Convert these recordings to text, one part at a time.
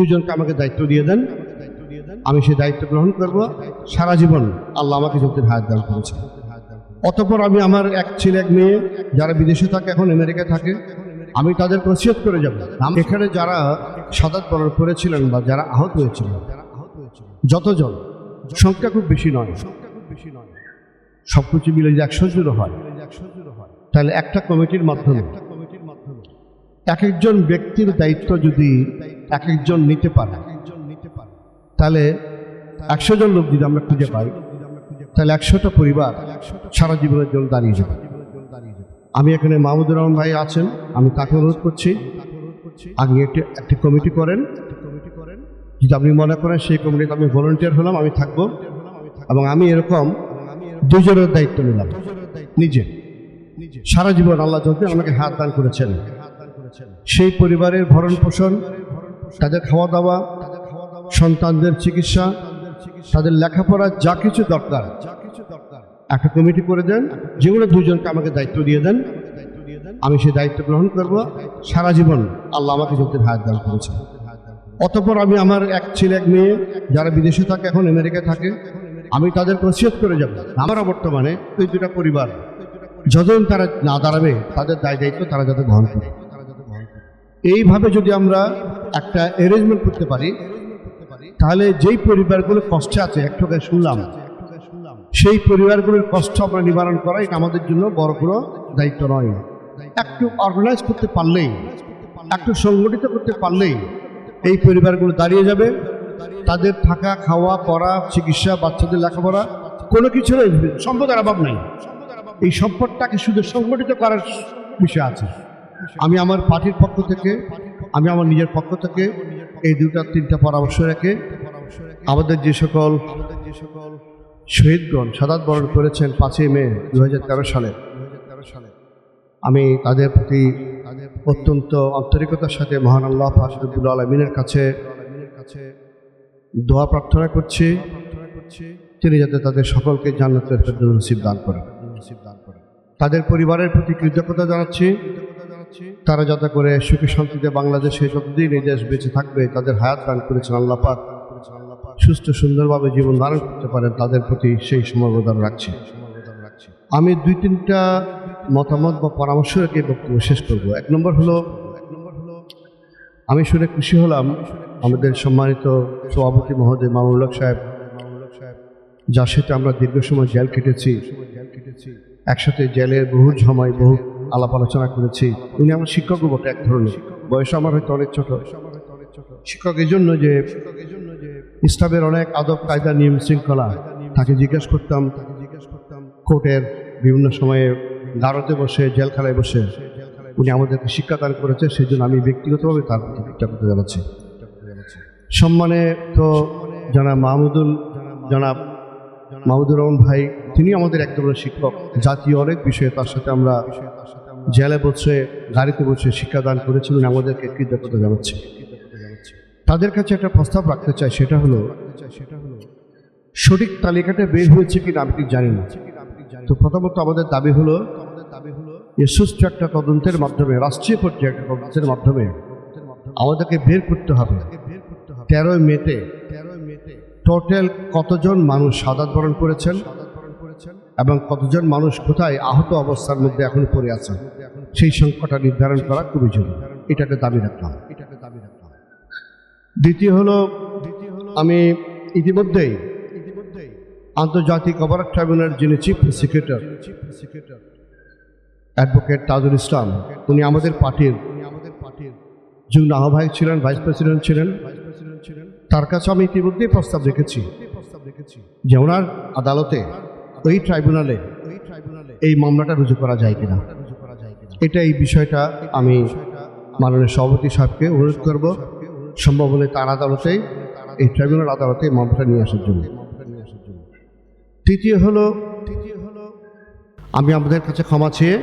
দুজনকে আমাকে দায়িত্ব দিয়ে দেন। আমি সেই দায়িত্ব গ্রহণ করব। সারা জীবন আল্লাহ আমাকে চলতে হায়াত দান করেছে। অতঃপর আমি আমার এক ছেলে, এক মেয়ে যারা বিদেশে থাকে, এখন আমেরিকায় থাকে, আমি তাদের প্রসিয়ত করে যাব। এখানে যারা সাদাত বরণ করেছিলেন বা যারা আহত হয়েছিলেন, যতজন, সংখ্যা খুব বেশি নয়। সব কিছু মিলে যদি একশো জুড়ো হয়, তাহলে একটা কমিটির মাধ্যমে এক একজন ব্যক্তির দায়িত্ব যদি এক একজন নিতে পারে। তাহলে একশো জন লোক যদি আমরা খুঁজে পাই, তাহলে একশোটা পরিবার সারা জীবনের জন্য দাঁড়িয়ে যাবে। আমি এখানে মাহমুদুর রহমান ভাই আছেন, আমি তাকে অনুরোধ করছি আপনি একটি একটি কমিটি করেন। যদি আপনি মনে করেন সেই কমিটিতে আমি ভলেন্টিয়ার হলাম, আমি থাকব। এবং আমি এরকম দুজনের দায়িত্ব নিলাম। নিজে। সারা জীবন আল্লাহ যখন আমাকে হাত দান করেছেন, সেই পরিবারের ভরণ পোষণ তাদের খাওয়া দাওয়া সন্তানদের চিকিৎসা, তাদের লেখাপড়া যা কিছু দরকার। একটা কমিটি করে দেন, যেগুলো দুজনকে আমাকে দায়িত্ব দিয়ে দেন। আমি সেই দায়িত্ব গ্রহণ করব। সারা জীবন আল্লাহ আমাকে চলতে হায়াত দান করেছে অতঃপর আমি আমার এক ছেলে, এক মেয়ে যারা বিদেশে থাকে, এখন আমেরিকায় থাকে, আমি তাদের প্রসিয়ত করে যাব। আমরা বর্তমানে ওই দুটা পরিবার যতদিন তারা না দাঁড়াবে, তাদের দায় দায়িত্ব তারা যাতে বহন করে। এইভাবে যদি আমরা একটা অ্যারেঞ্জমেন্ট করতে পারি, তাহলে যেই পরিবারগুলো কষ্টে আছে, এক আগে শুনলাম, সেই পরিবারগুলোর কষ্ট আমরা নিবারণ করা, এটা আমাদের জন্য বড় কোনো দায়িত্ব নয়। একটু অর্গানাইজ করতে পারলেই, একটু সংগঠিত করতে পারলেই এই পরিবারগুলো দাঁড়িয়ে যাবে। তাদের থাকা, খাওয়া, পড়া, চিকিৎসা, বাচ্চাদের লেখাপড়া, কোনো কিছু সম্পদের অভাব নেই। এই সম্পদটাকে শুধু সংগঠিত করার বিষয় আছে। আমি আমার পার্টির পক্ষ থেকে, আমি আমার নিজের পক্ষ থেকে এই দুটা, তিনটা পরামর্শ রেখে আমাদের যে সকল শহীদগণ সাদাত বরণ করেছেন পাঁচই মে দু হাজার তেরো সালে, আমি তাদের প্রতি অত্যন্ত আন্তরিকতার সাথে মহান আল্লাহ ফাসরুদ্দুল আলমিনের কাছে দোয়া প্রার্থনা করছি। তিনি যাতে তাদের সকলকে জান্নাতের ফেরদৌস নসিব দান করেন। তাদের পরিবারের প্রতি কৃতজ্ঞতা জানাচ্ছি। তারা যাতে করে সুখী শান্তিতে বাংলাদেশে যতদিন এই দেশ বেঁচে থাকবে, তাদের হায়াত দান করেছেন আল্লাহ পাক। সুস্থ সুন্দরভাবে জীবন ধারণ করতে পারেন, তাদের প্রতি সেই সমবেদন রাখছি। আমি দুই তিনটা মতামত বা পরামর্শ রেখে বক্তব্য শেষ করব। এক নম্বর হলো, আমি শুনে খুশি হলাম আমাদের সম্মানিত সভাপতি মহোদয় মামুল্লাহ সাহেব, যার সাথে আমরা দীর্ঘ সময় জেল কেটেছি। একসাথে জেলের বহু সময় বহু আলাপ আলোচনা করেছি। উনি আমার শিক্ষকও বটে এক ধরনের। বয়স আমার হয়তো অনেক ছোট। শিক্ষক এই জন্য যে ইসলামের অনেক আদব, কায়দা, নিয়ম শৃঙ্খলা তাকে জিজ্ঞেস করতাম। তাকে জিজ্ঞেস করতাম কোর্টের বিভিন্ন সময়ে গারদে বসে, জেলখানায় বসে উনি আমাদেরকে শিক্ষাদান করেছে সেই জন্য আমি ব্যক্তিগতভাবে তার প্রতি কৃতজ্ঞতা জানাচ্ছি সম্মানে তো জানা মাহমুদুল জনাব মাহমুদুর রহমান ভাই তিনি আমাদের এক ধরনের শিক্ষক। জাতীয় অনেক বিষয়ে তার সাথে আমরা জেলে বসে, গাড়িতে বসে শিক্ষাদান করেছিলেন আমাদেরকে কৃতজ্ঞতা জানাচ্ছি। তাদের কাছে একটা প্রস্তাব রাখতে চাই, সেটা হলো সেটা হলো সঠিক তালিকাটা বের হয়েছে কিনা আমি ঠিক জানি না। তো প্রথমত আমাদের দাবি হলো যে সুষ্ঠু একটা তদন্তের মাধ্যমে, রাষ্ট্রীয় পর্যায়ে একটা তদন্তের মাধ্যমে আমাদেরকে বের করতে হবে। তেরোই মেতে তেরোই মেতে টোটাল কতজন মানুষ সাদাত বরণ করেছেন? এবং কতজন মানুষ কোথায় আহত অবস্থার মধ্যে এখন পড়ে আছে, সেই সংখ্যাটা নির্ধারণ করা খুবই জরুরি। এটাকে দাবি রাখলাম দ্বিতীয় হলো, আমি ইতিমধ্যেই ইতিমধ্যেই আন্তর্জাতিক অপরাধ ট্রাইব্যুনাল যিনি chief prosecutor advocate Tajul Islam, উনি আমাদের পার্টির আমাদের পার্টির যুগ্ম আহ্বায়ক ছিলেন ভাইস প্রেসিডেন্ট ছিলেন। ভাইস প্রেসিডেন্ট ছিলেন তার কাছে আমি ইতিমধ্যেই প্রস্তাব রেখেছি প্রস্তাব রেখেছি যে ওনার আদালতে ওই ট্রাইব্যুনালে এই মামলাটা রুজু করা যায় কিনা? এটা এই বিষয়টা আমি মাননীয় সভাপতি সাহেবকে অনুরোধ করব। সম্ভব হলে তার আদালতেই, এই ট্রাইব্যুনাল আদালতে মামলাটা নিয়ে আসার জন্য। তৃতীয় হলো, আমি আমাদের কাছে ক্ষমা চেয়ে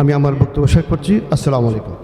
আমি আমার বক্তব্য শেষ করছি। আসসালামু আলাইকুম।